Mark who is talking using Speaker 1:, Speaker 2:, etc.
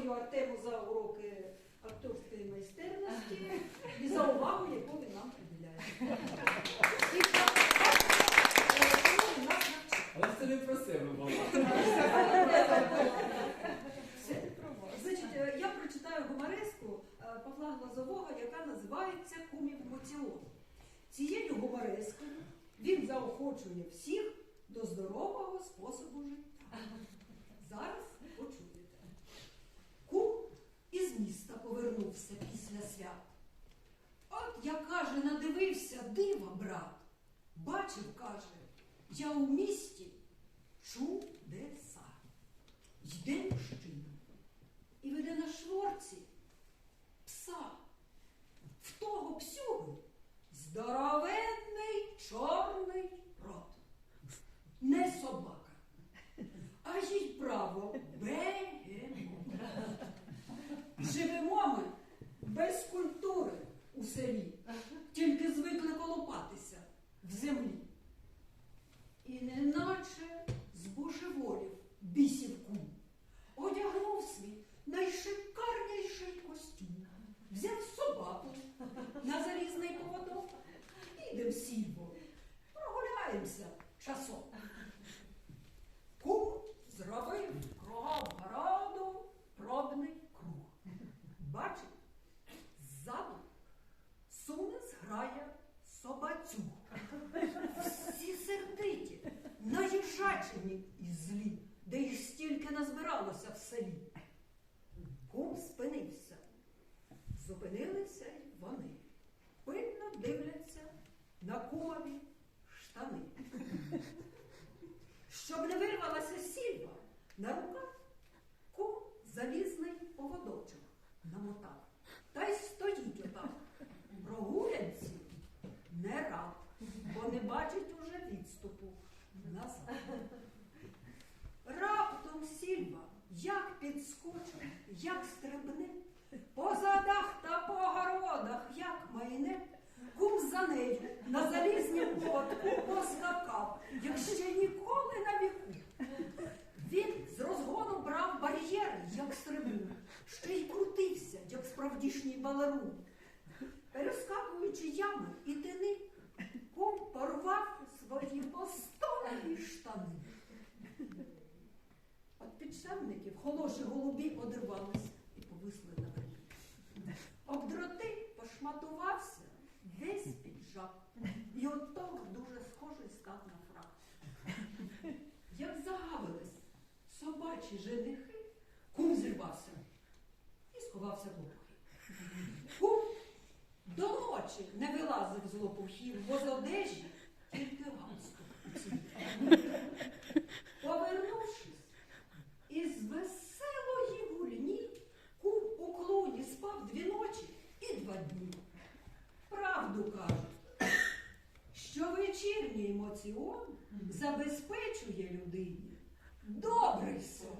Speaker 1: дякую Артему за уроки акторської майстерності і за увагу, яку він нам приділяє.
Speaker 2: Але це не про себе було.
Speaker 1: Значить, е, я прочитаю гумореску е, Павла Глазового, яка називається Кумів Моціон. Цією гумарескою він заохочує всіх до здорового способу життя. Каже, надивився дива, брат. Бачив, каже, я у місті чудеса. Йде мужчина і веде на шворці пса. В того псюги здоровенний чорний рот. Не собака, а їй право бегемот. Живемо ми без культури у селі, в землі. І неначе збожеволів бісівку. Одягнув свій найшикарніший костюм, взяв собаку на залізний поводок, підем сільбо, прогуляємося часом. Собацюг. Всі сердиті, наїжачені і злі, де їх стільки назбиралося в селі. Кум спинився. Зупинилися й вони. Пильно дивляться на кумові штани. Щоб не вирвалася сільва, на руках кум залізний поводочок намотав. Та й стоїть отак. Прогулянці не рад, бо не бачить уже відступу назад. Раптом сільва, як підскочить, як стрибне, по задах та по городах, як майне, кум за нею на залізнім поводку поскакав, як ще ніколи на віку. Він з розгону брав бар'єри, як стрибун, ще й крутився, як справдішній балерун. Перескакуючи ями і тини, штани. От підштанників холоші голубі одривалися і повисли на вербі. Об дроти пошматувався весь піджак. І от того дуже схожий став на фрак. Як загавились собачі женихи, кум зірвався і сховався в лопухи. Кум до ночі не вилазив з лопухів, бо з одежі тільки уцілів. Повернувшись із веселої гульні, кум у клуні спав дві ночі і два дні. Правду кажуть, що вечірній емоціон забезпечує людині добрий сон.